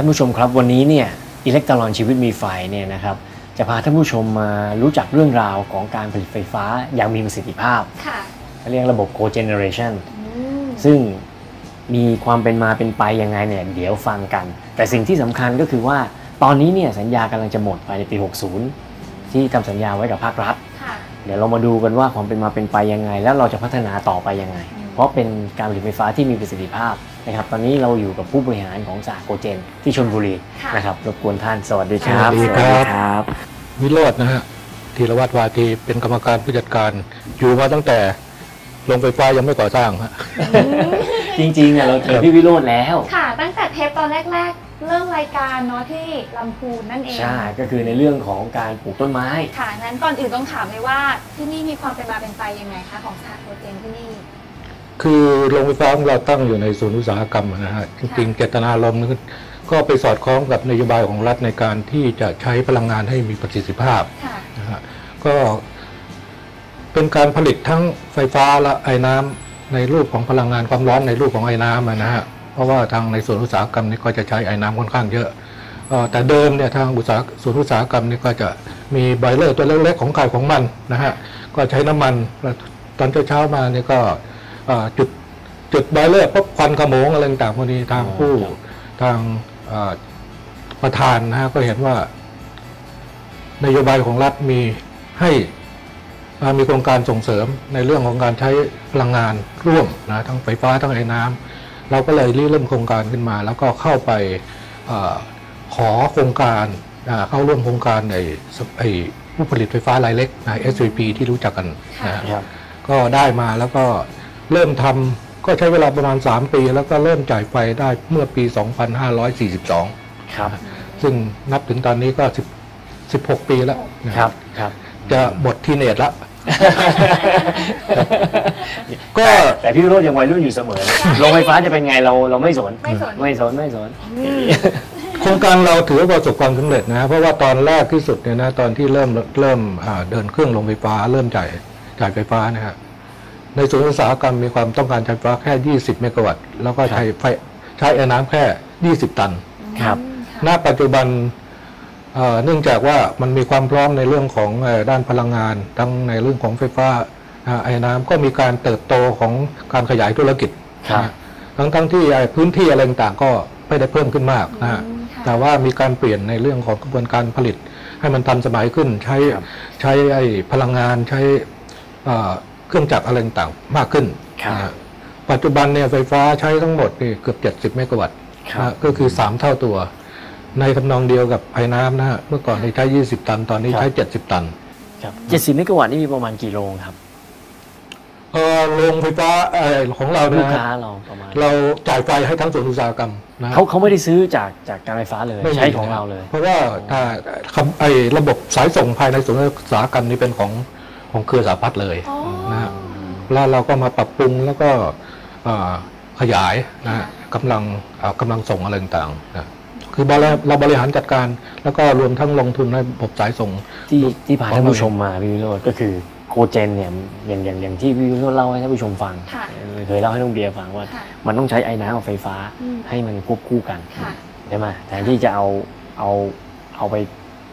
ท่านผู้ชมครับวันนี้เนี่ยอิเล็กตรอนชีวิตมีไฟเนี่ยนะครับจะพาท่านผู้ชมมารู้จักเรื่องราวของการผลิตไฟฟ้าอย่างมีประสิทธิภาพค่ะเขาเรียกระบบ cogeneration อืมซึ่งมีความเป็นมาเป็นไปยังไงเนี่ยเดี๋ยวฟังกัน แต่สิ่งที่สำคัญก็คือว่าตอนนี้เนี่ยสัญญากำลังจะหมดภายในปี 60 ที่ทำสัญญาไว้กับภาครัฐค่ะเดี๋ยวเรามาดูกันว่าความเป็นมาเป็นไปยังไง แล้วเราจะพัฒนาต่อไปยังไงอืมเพ ราะเป็นการผลิตไฟฟ้าที่มีประสิทธิภาพนะครับ ตอนนี้เราอยู่กับผู้บริหารของสาโกเจน ที่ชลบุรีค่ะนะครับรบกวนท่านสวัสดีครับสวัสดีครับครับ วิโรจน์นะฮะธีรวัตรวาทีเป็นกรรมการผู้จัดการ อยู่มาตั้งแต่โรงไฟฟ้ายังไม่ก่อสร้างฮะจริงๆอะเราเจอพี่วิโรจน์แล้ว ค่ะ ตั้งแต่เทปตอนแรกๆ เริ่มรายการเนาะที่ลำพูนนั่นเอง ใช่ ก็คือในเรื่องของการปลูกต้นไม้ ค่ะงั้นก่อนอื่นต้องถามเลยว่าที่นี่มีความเป็นมาเป็นไปยังไงคะของสหโปรเจนที่นี่ คือโรงไฟฟ้าของเราตั้งอยู่ในศูนย์อุตสาหกรรมนะฮะจริงๆเจตนารมณ์นั้นก็ไปสอดคล้องกับนโยบายของรัฐในการที่จะใช้พลังงานให้มีประสิทธิภาพค่ะนะฮะก็เป็นการผลิตทั้งไฟฟ้าและไอ้น้ำในรูปของพลังงานความร้อนในรูปของไอ้น้ำอะนะฮะเพราะว่าทางในส่วนอุตสาหกรรมนี่ก็จะใช้ไอ้น้ำค่อนข้างเยอะเอ่อแต่เดิมเนี่ยทางอุตสาหส่วนอุตสาหกรรมนี่ก็จะมีไบเลอร์ตัวเล็กๆของใครของมันนะฮะก็ใช้น้ำมันแล้วตอนเช้าๆมาเนี่ยก็เอ่อ จุดจุดไบเลอร์ปุ๊บควันขโมงอะไรต่างๆพวกนี้ทางผู้ทางเอ่อประธานนะฮะก็เห็นว่านโยบายของรัฐมีให้อ่ามีโครงการส่งเสริมในเรื่องของการใช้พลังงานร่วมนะทั้งไฟฟ้าทั้งไอ้น้ำเราก็เลยริเริ่มโครงการขึ้นมา แล้วก็เข้าไปอาขอโครงการอ่าเข้าร่วมโครงการไอ้สไอ้ผู้ผลิตไฟฟ้ารายเล็กนะ SVP ที่รู้จักกันนะฮะครับก็ได้มาแล้วก็ เริ่มทำก็ใช้เวลาประมาณ 3 ปี แล้วก็เริ่มจ่ายไฟได้เมื่อปี 2542 ครับ ซึ่งนับถึงตอนนี้ก็ 10 16 ปีแล้วนะครับครับ จะหมดทีเนตแล้วก็แต่แต่พี่วิโรจน์ยังวัยรุ่นอยู่เสมอนะโรงไฟฟ้าจะเป็นไงเราเราไม่สน ไม่สน ไม่สนไม่สน โครงการเราถือว่าประสบความสำเร็จนะเพราะว่าตอนแรกที่สุดเนี่ยนะตอนที่เริ่มเริ่มอ่าเดินเครื่องลงไฟฟ้า เริ่มจ่ายจ่ายไฟฟ้านะฮะ ในส่วนอุตสาหกรรมมีความต้องการใช้ไฟฟ้าแค่ 20 เมกะวัตต์ แล้วก็ใช้ไฟใช้ไอ้น้ำแค่ 20 ตัน ครับ ณ ปัจจุบันเอ่อเนื่องจากว่ามันมีความพร้อมในเรื่องของเอ่อด้านพลังงาน ทั้งในเรื่องของไฟฟ้าอ่าไอ้น้ำก็มีการเติบโตของการขยายธุรกิจครับนะทั้งทั้งที่ไอ้พื้นที่อะไรต่างๆก็ไม่ได้เพิ่มขึ้นมากนะฮะอืมค่ะแต่ว่ามีการเปลี่ยนในเรื่องของกระบวนการผลิต ให้มันทันสมัยขึ้น ใช้ครับใช้ไอ้พลังงานใช้ เอ่อเครื่องจักรอะไรต่างๆมากขึ้นครับนะฮะปัจจุบันเนี่ยไฟฟ้าใช้ทั้งหมดนี่เกือบ 70 เมกะวัตต์ครับนะก็คือ 3 เท่าตัว ในทำนองเดียวกับไอ้น้ำนะฮะเมื่อก่อนนี่ใช้ 20 ตันตอนนี้ใช้ 70 ตัน ครับเจ็ดสิบเมกะวัตต์นี่มีประมาณกี่โรงครับ เออโรงไฟฟ้าเอ่อของเราลูเนี่ยกนะค้าฮะเราประมาณเราจ่ายไฟให้ทั้งส่วนอุตสาหกรรมนะฮะ เขาเขาไม่ได้ซื้อจากจากการไฟฟ้าเลยไม่มีใช้ของเราเลย เพราะว่าถ้าคำไอ้ระบบสายส่งภายในส่วนอุตสาหกรรมนี่เป็นของ ของเครือสาพัฒน์เลยอ๋อนะฮะแล้วเราก็มาปรับปรุงแล้วก็เอ่อขยายนะฮะกำลังเอ่อกำลังส่งอะไรต่างๆนะคือบริเราบริหารจัดการ แล้วก็รวมทั้งลงทุนในระบบสายส่งที่ที่พาของท่านผู้เราชมมาพี่วิโรจน์ก็คือโคเจนเนี่ยอย่างอย่างอย่างที่พี่วิโรจน์เล่าให้ท่านผู้ชมฟังค่ะเคยเล่าให้น้องเบียร์ฟังว่าค่ะมันต้องใช้ไอ้น้ำกับไฟฟ้าอืมให้มันควบคู่กันค่ะใช่ไหมแทนที่จะเอาเอาเอาไป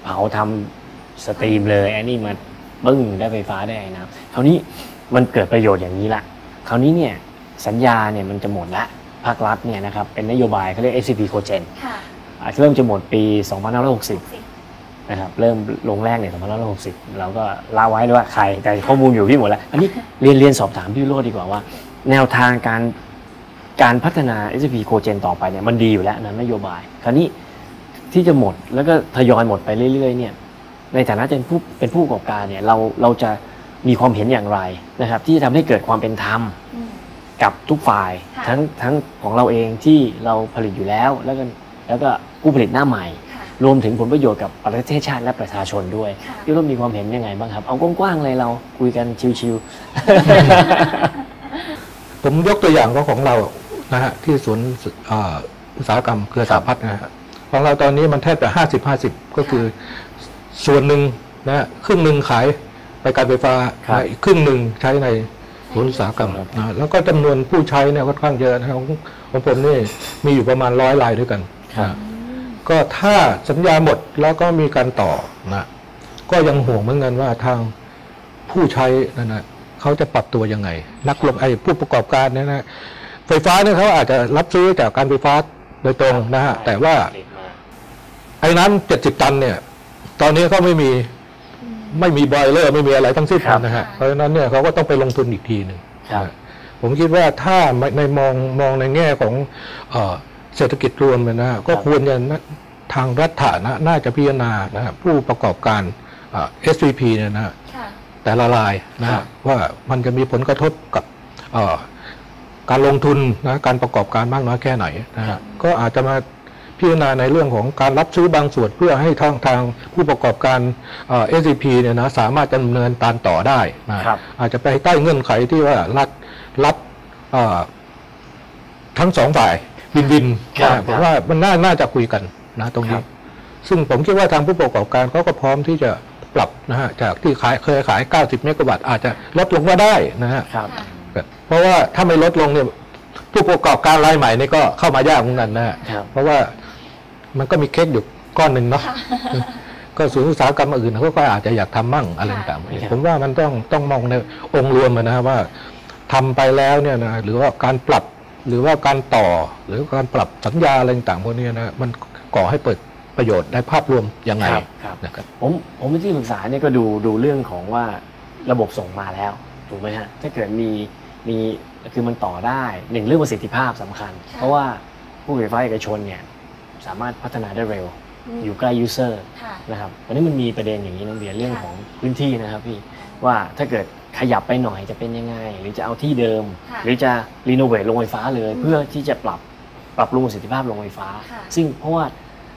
เผาทำสตรีมเลยอันนี้มา ปึ้งได้ไฟฟ้าได้ไอ้น้ำคราวนี้มันเกิดประโยชน์อย่างนี้ละคราวนี้เนี่ยสัญญาเนี่ยมันจะหมดละภาครัฐเนี่ยนะครับเป็นนโยบายเขาเรียก SCP โคเจนค่ะอาจจะเริ่มจะหมดปี 2560สิบนะครับเริ่มลงแรกเนี่ย2560 เราก็เล่าไว้ด้วยว่าใครแต่ข้อมูลอยู่ที่หมดแล้ว อันนี้เรียนเรียนสอบถามพี่วิโรจน์ดีกว่าว่า แนวทางการการพัฒนา SCP โคเจนต่อไปเนี่ยมันดีอยู่แล้วนะนโยบาย คราวนี้ที่จะหมดแล้วก็ทยอยหมดไปเรื่อยๆเนี่ย ในฐานะเป็นผู้เป็นผู้ประกอบการเนี่ยเราเราจะมีความเห็นอย่างไรนะครับ ที่จะทำให้เกิดความเป็นธรรมอืมกับทุกฝ่ายค่ะ ทั้งทั้งของเราเองที่เราผลิตอยู่แล้ว แล้วก็แล้วก็ผู้ผลิตหน้าใหม่ ค่ะ รวมถึงผลประโยชน์กับประเทศชาติและประชาชนด้วยค่ะ พี่ร่มมีความเห็นยังไงบ้างครับ เอากว้างๆเลยเราคุยกันชิวผมยกตัวอย่างของของเรานะฮะที่ศูนย์เอ่ออุตสาหกรรมเครือสาพัฒน์นะฮะของเราตอนนี้มันแทบจะห้าสิบห้าสิบก็คือ ส่วนหนึ่งนะฮะครึ่งหนึ่งขายไปการไฟฟ้าครับอีกครึ่งหนึ่งใช้ในศูนย์อุตสาหกรรมนะฮะแล้วก็จำนวนผู้ใช้เนี่ยค่อนข้างเยอะนะครับของของผมนี่มีอยู่ประมาณร้อยรายด้วยกันครับนะฮะอืมก็ถ้าสัญญาหมดแล้วก็มีการต่อนะก็ยังห่วงเหมือนกันว่าทางผู้ใช้นั่นนะเขาจะปรับตัวยังไง นักลงไอ้ผู้ประกอบการเนี่ยนะไฟฟ้าเนี่ยเขาอาจจะรับซื้อจากการไฟฟ้าโดยตรงนะฮะแต่ว่า ไอ้น้ำเจ็ดสิบตันเนี่ย ตอนนี้เขาไม่มีไม่มีบอยเลอร์ไม่มีอะไรทั้งสิ้นครับนะฮะเพราะฉะนั้นเนี่ยเขาก็ต้องไปลงทุนอีกทีหนึ่งครับนะผมคิดว่าถ้าในมองมองในแง่ของเอ่อเศรษฐกิจรวมเนี่ยนะฮะก็ควรจะนะทางรัฐานะน่าจะพิจารณานะฮะผู้ประกอบการเอ่อ SVP เนี่ยนะฮะค่ะแต่ละรายนะครัฮะบว่ามันจะมีผลกระทบกับเอ่อการลงทุนนะการประกอบการมากน้อยแค่ไหนนะฮะก็อาจจะมา พิจารณาในเรื่องของการรับซื้อบางส่วนเพื่อให้ทางทางผู้ประกอบการเอ่อ SCP เนี่ยนะสามารถดำเนินการต่อได้นะครับอาจจะไปใต้เงื่อนไขที่ว่ารัฐรับเอ่อทั้งสองฝ่ายวินวินครับนะผมว่ามันน่าน่าจะคุยกันนะตรงครันี้บซึ่งผมคิดว่าทางผู้ประกอบการเขาก็พร้อมที่จะปรับนะฮะจากที่ขายเคยขาย 90 เมกะวัตต์อาจจะลดลงก็ได้นะฮะครับค่ะเพราะว่าถ้าไม่ลดลงเนี่ยผู้ประกอบการรายใหม่นี่ก็เข้ามายากเหมือนกันนะฮะครับเพราะว่า มันก็มีเค้กอยู่ก้อนหนึ่งเนาะก็ศูนย์อุตสาหกรรมอื่นเขาก็อาจจะอยากทำมั่งอะไรต่างครับๆผมว่ามันต้องต้องมองในองค์รวมอะนะว่าทำไปแล้วเนี่ยนะหรือว่าการปรับหรือว่าการต่อหรือการปรับสัญญาอะไรต่างๆพวกเนี้ยนะมันก่อให้เปิดประโยชน์ในภาพรวมยังไงครับครับนะครับผมผมเป็นที่ปรึกษาเนี่ยก็ดูดูเรื่องของว่าระบบส่งมาแล้วถูกไหมฮะถ้าเกิดมีมีคือมันต่อได้หนึ่งเรื่องประสิทธิภาพสำคัญค่ะเพราะว่าผู้ผลิตไฟฟ้าเอกชนเนี่ย สามารถพัฒนาได้เร็วมอยู่ใกล้ยูเซอร์ค่ะนะครับวันนี้มันมีประเด็นอย่างนี้น้องเบียร์เรื่องค่ะของพื้นที่นะครับพี่ว่าถ้าเกิดขยับไปหน่อยจะเป็นยังไง หรือจะเอาที่เดิมค่ะหรือจะรีโนเวทโรงไฟฟ้าเลยอืมเพื่อที่จะปรับปรับปรุงประสิทธิภาพโรงไฟฟ้าค่ะซึ่งเพราะว่า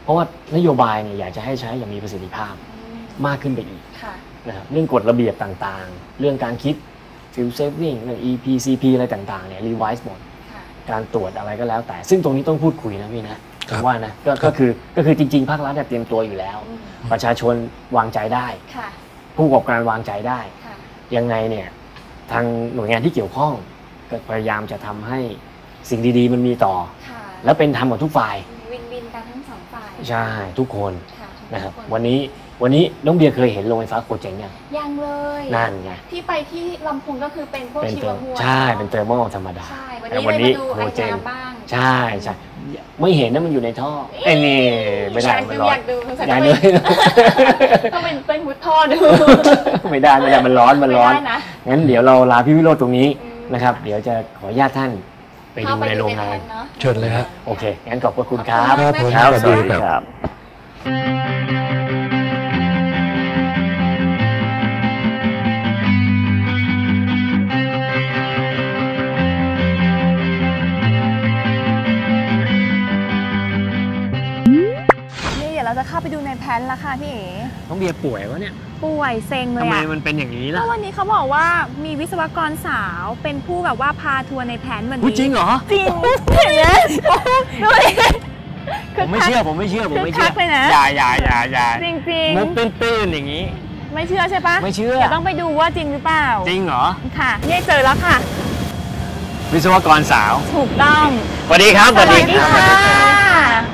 เพราะว่านโยบายเนี่ยอยากจะให้ใช้อย่างมีประสิทธิภาพอืมมากขึ้นไปอีกค่ะนะครับเรื่องกฎระเบียบต่างๆ เรื่องการคิด fuel saving เรื่อง EPCP อะไรต่างๆเนี่ย revise หมดค่ะการตรวจอะไรก็แล้วแต่ ซึ่งตรงนี้ต้องพูดคุยนะพี่นะ ผครัมบว่านะก็ก็คือก็คือจริงๆภาครัฐเนี่ยเตรียมตัวอยู่แล้วอืมประชาชนวางใจได้ ค่ะผู้ประกอบการวางใจได้ ค่ะ ยังไงเนี่ยทางหน่วยงานที่เกี่ยวข้องก็พยายามจะทำให้สิ่งดีๆ มันมีต่อ ค่ะและเป็นธรรมกับทุกฝ่ายวินวินกันทั้งสองฝ่ายใช่ทุกคนค่ะนะครับทุกวันนี้วันนี้น้องเบียร์เคยเห็นโรงไฟฟ้าโคเจนยังยังเลยนั่นไงที่ไปที่ลำพูนก็คือเป็นพวกเป็นชีเตวอร์มวลใช่เป็นเทอร์โมธรรมดา ใช่ วันแต่นี้วันเลยนี้มาดูโคไอเจนน้ำบ้าง ใช่ใช่ไม่เห็นนะมันอยู่ในท่อไอ้นี่ไม่ได้อยากมันดูร้ออนยากดูสงสัยอต้ยาอกงดูเป็นต้องเป็นเป็นมุดท่อดูไม่ได้ไม่ได้มันร้อนมันร้อนไได้นะงั้นเดี๋ยวเราลาพี่วิโรจน์ตรงนี้อืมนะครับ เดี๋ยวจะขออนุญาตท่านไปดูเข้าในโรงงานแผเอะเชิญเลยฮะโอเคงั้นขอบพระคุณครับครับผมครับสวัสสดีวัสดีครับ พลนละค่ะพี่เอ๋น้องเบียร์ป่วยวะเนี่ย ป่วยเซ็งเลทำยไมอะมันเป็นอย่างนี้ก็ล่ะวันนี้เขาบอกว่ามีวิศวกรสาวเป็นผู้แบบว่าพาทัวร์ในแพลนวันพูดนี้จริงเหรอ จริงเห็นไหมดูดิผมไม่เชื่อ ผมไม่เชื่อ ผมไม่เชื่อคึกคักเลยนะ อย่าอย่าอย่าอย่าจริงจริงมุกตื้นๆอย่างนี้ ๆไม่เชื่อใช่ปะไม่เชื่อเดี๋ยวต้องไปดูว่าจริงหรือเปล่าจริงเหรอ ค่ะนี่เจอแล้วค่ะ วิศวกรสาว ถูกต้อง สวัสดีครับ สวัสดีค่ะ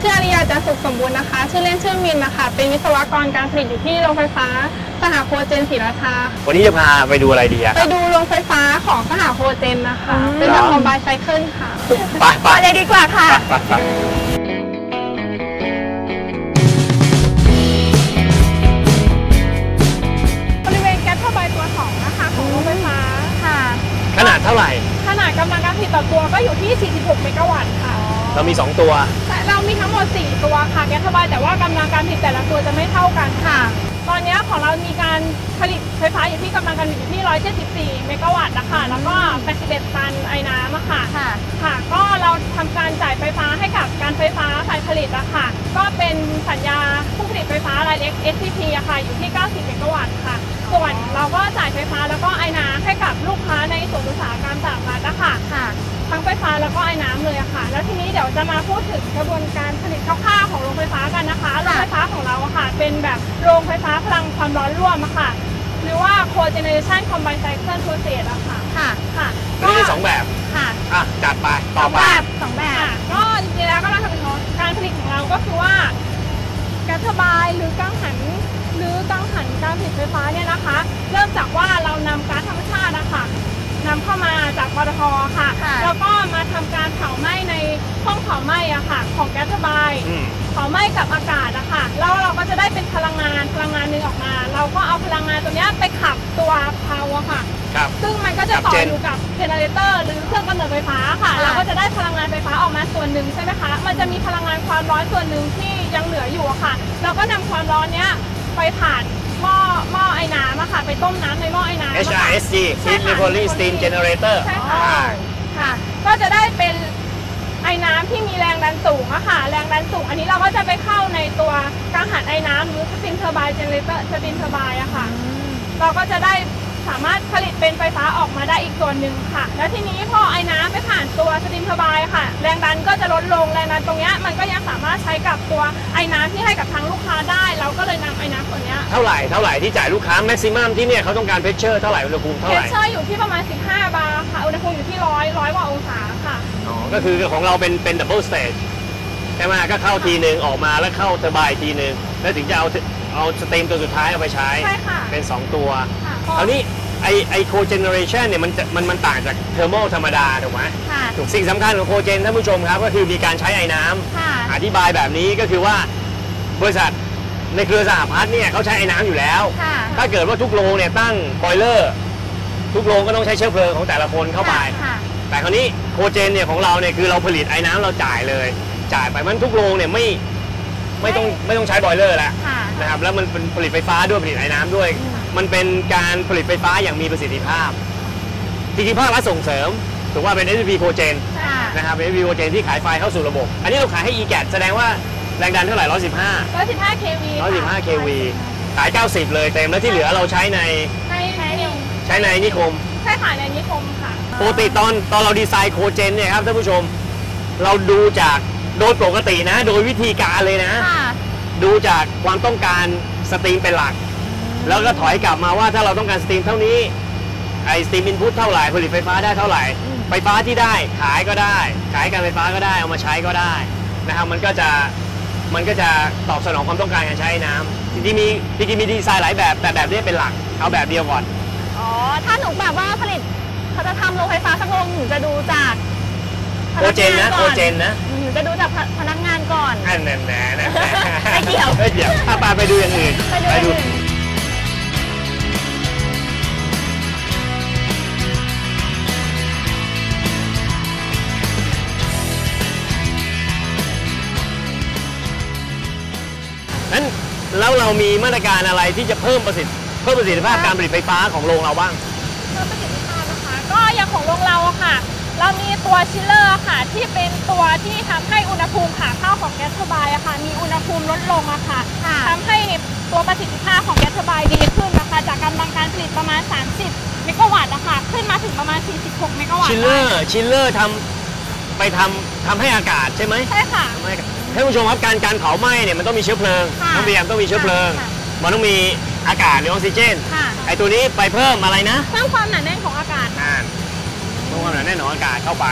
ชื่ออาริยาจะสุขสมบูรณ์นะคะ ชื่อเล่นชื่อมินนะคะ เป็นวิศวกรการผลิตอยู่ที่โรงไฟฟ้า สหโคเจนศรีราชา วันนี้จะพาไปดูอะไรดีอะไปดูโรงไฟฟ้าของสหโคเจนนะคะอืมเป็นแบบคอมไบไซเคิลค่ะ ไปไปไปเลยดีกว่าค่ะ ไปไปบริเวณแก๊สเทอร์ไบน์ตัวสองนะคะของโรงไฟฟ้าค่ะ ขนาดเท่าไหร่ ขนาดกำลังการผลิตต่อตัวก็อยู่ที่ 46 เมกะวัตต์ค่ะ เรามี 2 ตัว แต่เรามีทั้งหมด 4 ตัวค่ะแก๊สเทอร์ไบน์แต่ว่ากำลังการผลิตแต่ละตัวจะไม่เท่ากันค่ะ ตอนนี้ของเรามีการผลิตไฟฟ้าอยู่ที่กำลังการผลิตอยู่ที่ 174 เมกะวัตต์นะคะแล้วก็ 81 ตันไอ้น้ำอะค่ะ ค่ะ ค่ะ ก็เราทำการจ่ายไฟฟ้าให้กับการไฟฟ้าฝ่ายผลิตอะค่ะ ก็เป็นสัญญาผู้ผลิตไฟฟ้ารายเล็ก SCP อะค่ะ อยู่ที่ 90 เมกะวัตต์ค่ะ ส่วนเราก็จ่ายไฟฟ้าแล้วก็ไอ้น้ำให้กับลูกค้าในส่วนอุตสาหกรรมสาธารณะค่ะค่ะ ทั้งไฟฟ้าแล้วก็ไอ้น้ำเลยอะค่ะ แล้วทีนี้เดี๋ยวจะมาพูดถึงกระบวนการผลิตคร่าวๆของโรงไฟฟ้ากันนะคะ โรงไฟฟ้าของเราอะค่ะ เป็นแบบโรงไฟฟ้าพลังความร้อนร่วมอะค่ะ หรือว่า cogeneration combined cycle process อะค่ะ ค่ะ ค่ะมันมีสองแบบค่ะอะจัดไปต่อไปแบบสองแบค่ะบ ก็จริงๆแล้วก็เราทำเป็นของการผลิตของเราก็คือว่าสบายหรือกังหัน หรือกังหันการผลิตไฟฟ้าเนี่ยนะคะ เริ่มจากว่าเรานำก๊าซธรรมชาตินะคะ นำเข้ามาจากปตทค่ะ ค่ะ แล้วก็มาทำการเผาไหม้ในห้องเผาไหม้อะค่ะ ของแก๊สสบาย อืม เผาไหม้กับอากาศอะค่ะแล้วเราก็จะได้เป็นพลังงานพลังงานหนึ่งออกมา เราก็เอาพลังงานตัวเนี้ยไปขับตัวเพาอะค่ะ ครับ ซึ่งมันก็จะขับต่อเจน อยู่กับเจเนเรเตอร์หรือเครื่องกำเนิดไฟฟ้าค่ะ ค่ะ เราก็จะได้พลังงานไฟฟ้าออกมาส่วนหนึ่งใช่ไหมคะ มันจะมีพลังงานความร้อนส่วนหนึ่งที่ยังเหลืออยู่อะค่ะ เราก็นำความร้อนเนี้ยไปผ่าน หม้อหม้อไอ้น้ำอะค่ะ ไปต้มน้ำในหม้อไอ้น้ำอะค่ะ HRSG ใช่ Heat ค่ะ Recovery Steam Generator ใช่ค่ะอ่า ค่ะ ก็จะได้เป็นไอ้น้ำที่มีแรงดันสูงอะค่ะ แรงดันสูง อันนี้เราก็จะไปเข้าในตัวกังหันไอ้น้ำหรือสปินเทอร์ไบน์เจเนเรเตอร์สปินเทอร์ไบน์อะค่ะ เราก็จะได้ สามารถผลิตเป็นไฟฟ้าออกมาได้อีกส่วนหนึ่งค่ะ แล้วทีนี้พอไอ้น้ำไปผ่านตัวสตรีมเทอร์ไบน์ค่ะ แรงดันก็จะลดลงแรงดันตรงเนี้ยมันก็ยังสามารถใช้กับตัวไอ้น้ำที่ให้กับทางลูกค้าได้ เราก็เลยนำไอ้น้ำส่วนเนี้ยเท่าไหร่เท่าไหร่ที่จ่ายลูกค้า maximum ที่เนี่ยเขาต้องการเพชเชอร์เท่าไหร่อุณหภูมิเท่าเพไหชร่เชอร์อยู่ที่ประมาณ 15 บาร์ค่ะอุณหภูมิอยู่ที่ร้อยร้อยกว่าองศาค่ะ อ๋อก็คือของเราเป็นเป็นดับเบิลสเตจใช่ไหมก็เข้าทีหนึ่งออกมาแล้วเข้าเทอร์ไบน์ทีหนึ่งแล้วถึงจะเอาเอาสเตมตัวสุดท้ายเอาไปใช้ ใช่ค่ะ เป็น 2 ตัว ค่ะคราวนี้ไอไอโคเจเนเรชันเนี่ยมันจะมันมันต่างจากเทอร์โมธรรมดาถูกไหมค่ะ ถูกสิ่งสำคัญของโคเจนท่านผู้ชมครับ ก็คือมีการใช้ไอ้น้ำค่ะ อธิบายแบบนี้ก็คือว่าบริษัทในเครือสหพัฒน์เนี่ยเขาใช้ไอ้น้ำอยู่แล้ว ค่ะ ถ้าเกิดว่าทุกโรงเนี่ยตั้งบอยเลอร์ ทุกโรงก็ต้องใช้เชื้อเพลิงของแต่ละคนเข้าไป ค่ะ แต่คราวนี้โคเจนเนี่ยของเราเนี่ยคือเราผลิตไอ้น้ำเราจ่ายเลย จ่ายไปมันทุกโรงเนี่ยไม่ไม่ต้องไม่ต้องใช้บอยเลอร์แล้วค่ะ นะครับแล้วมันเป็นผลิตไฟฟ้าด้วยผลิตไอ้น้ำด้วยมั นเป็นการผลิตไฟฟ้าอย่างมีประสิทธิภาพจริงๆภาครัฐส่งเสริมถือว่าเป็น SPP โคเจนค่ะนะครับเป็น SPP โคเจนที่ขายไฟเข้าสู่ระบบ อันนี้เราขายให้ e g a t แสดงว่าแรงดันเท่าไหร่ 115 115 kV ค่ะ115 kV ขาย 90 เลยเต็มแล้วที่เหลือเราใช้ในในในใช้ในนิคม ใช่ค่ะในนิคมค่ะปกติตอนตอนเราดีไซน์โคเจนเนี่ยครับท่านผู้ชมเราดูจากโดยปกตินะ โดยวิธีการเลยนะ ค่ะ ดูจากความต้องการสตรีมเป็นหลัก แล้วก็ถอยกลับมาว่าถ้าเราต้องการสตรีมเท่านี้ ไอสตรีมอินพุตเท่าไหร่ ผลิตไฟฟ้าได้เท่าไหร่ ไฟฟ้าที่ได้ขายก็ได้ ขายการไฟฟ้าก็ได้ เอามาใช้ก็ได้นะครับ มันก็จะ มันก็จะตอบสนองความต้องการการใช้น้ำจริงๆมีจริงๆมีดีไซน์หลายแบบแต่แบบนี้เป็นหลัก เอาแบบเดียวก่อน อ๋อ ถ้าหนูแบบว่าผลิตเขาจะทำโรงไฟฟ้าสักโรงหนูจะดูจากพโคนักเจนงานะก่โคอนเจนนะหนูจะดูจากพนักงานก่อน อันนั้นแหนะนั่นแหละไม่เกี่ยว ไม่เกี่ยวถ้าปาไปดูอย่างอื่น ไปดูอย่างอื่น แล้วเรามีมาตรการอะไรที่จะเพิ่มประสิทธิเพิ่มประสิทธิภาพการผลิตไฟฟ้าของโรงเราบ้าง เพิ่มประสิทธิภาพนะคะ ก็อย่างของโรงเราอะค่ะ เรามีตัวชิลเลอร์ค่ะ ที่เป็นตัวที่ทำให้อุณหภูมิขาเข้าของแก๊สเทอร์ไบน์อะค่ะ มีอุณหภูมิลดลงอะค่ะค่ะ ทำให้ตัวประสิทธิภาพของแก๊สเทอร์ไบน์ดีขึ้นนะคะ จากกำลังการผลิตประมาณ 30 เมกะวัตต์อะค่ะ ขึ้นมาถึงประมาณ 46 เมกะวัตต์ชิลเลอได้ร์ ชิลเลอร์ทำไปทำทำให้อากาศใช่ไหม ใช่ค่ะ ทำให้อากาศ ท่านผู้ชมครับการการเผาไหม้เนี่ยมันต้องมีเชื้อเพลิงค่ะต้องพยายามต้องมีเชื้อเพลิง ค่ะมันต้องมีอากาศหรือออกซิเจนค่ะ ไอตัวนี้ไปเพิ่มอะไรนะเพิ่มความหนาแน่นของอากาศอ่านเพิ่มความหนาแน่นของอากาศเข้าไป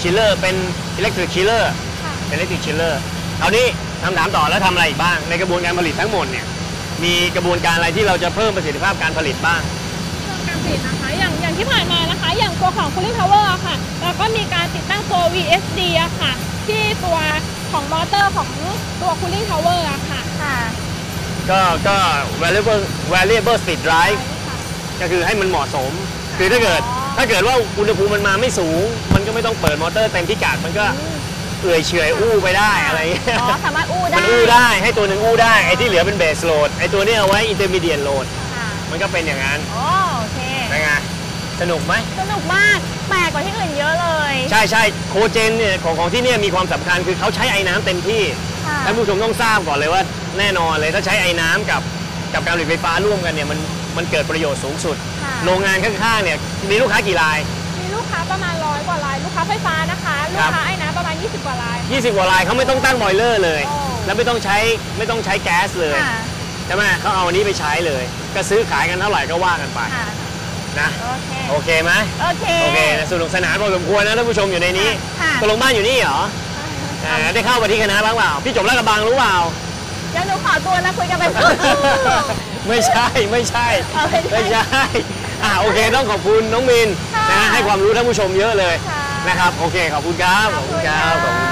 ชิลเลอร์เป็นอิเล็กทริกชิลเลอร์ค่ะเป็นอิเล็กทริกชิลเลอร์คราวนี้คำถามต่อแล้วทำอะไรอีกบ้าง ในกระบวนการผลิตทั้งหมดเนี่ย มีกระบวนการอะไรที่เราจะเพิ่มประสิทธิภาพการผลิตบ้างเครื่องการผลิตนะคะ อย่างอย่างที่ผ่านมานะคะ อย่างตัวของ cooling tower อะค่ะ เราก็มีการติดตั้งตัว VSD อะค่ะ ที่ตัว ของมอเตอร์ของตัว cooling tower อะค่ะค่ะ ก็ก็ variable variable speed drive ก็คือให้มันเหมาะสม คือถ้าเกิดอ๋อถ้าเกิดว่าอุณหภูมิมันมาไม่สูง มันก็ไม่ต้องเปิดมอเตอร์เต็มพิกัดมันก็เอื่อยเฉอยอู้ไปได้อะไรอย่างเงี้ยอ๋อสามารถอู้ได้ มันอู้ได้ให้ตัวหนึ่งอู้ได้ไอ้ที่เหลือเป็นเบสโหลดไอ้ตัวนี้เอาไว้อินเตอร์มีเดียโหลดค่ะมันก็เป็นอย่างนั้นโอ้โอเคเป็นไง สนุกไหม สนุกมากแปลกกว่าที่อื่นเยอะเลย ใช่ใช่โคเจนเนี่ยของของที่เนี่ยมีความสำคัญคือเขาใช้ไอ้น้ำเต็มที่ค่ะ ท่านผู้ชมต้องทราบก่อนเลยว่า แน่นอนเลยถ้าใช้ไอ้น้ำกับกับการผลิตไฟฟ้าร่วมกันเนี่ยมันมันเกิดประโยชน์สูงสุด ค่ะโรงงานข้างๆเนี่ยมีลูกค้ากี่ราย มีลูกค้าประมาณร้อยกว่าราย ลูกค้าไฟฟ้านะคะ ลูครักบค้าไอ้น้ำประมาณ 20 กว่าราย 20กว่ารายเขาไม่ต้องตั้งบอยเลอร์เลย โอ้ แล้วไม่ต้องใช้ไม่ต้องใช้แก๊สเลยค่ะ ใช่ไหมเขาเอาอันนี้ไปใช้เลย ก็ซื้อขายกันเท่าไหร่ก็ว่ากันไป ค่ะ นะ โอเค โอเคไหมโอเค โอเคนะสนุกสนานพอสมควรนะท่านผู้ชมอยู่ในนี้ค่ะ ตกลงบ้านอยู่นี่เหรอได้เข้ามาที่คณะบ้างเปล่า พี่จบแล้วกับบางรู้เปล่า เดี๋หนูขอตัวนะคุยกันไปก่นไม่ใช่ไม่ใช่ไม่ใช่ไม่ใช่อ่าโอเคต้องขอบคุณน้องมินนะให้ความรู้ท่านผู้ชมเยอะเลยนะครับโอเคขอบคุณครับขอบคุณครับขอบคุณครับ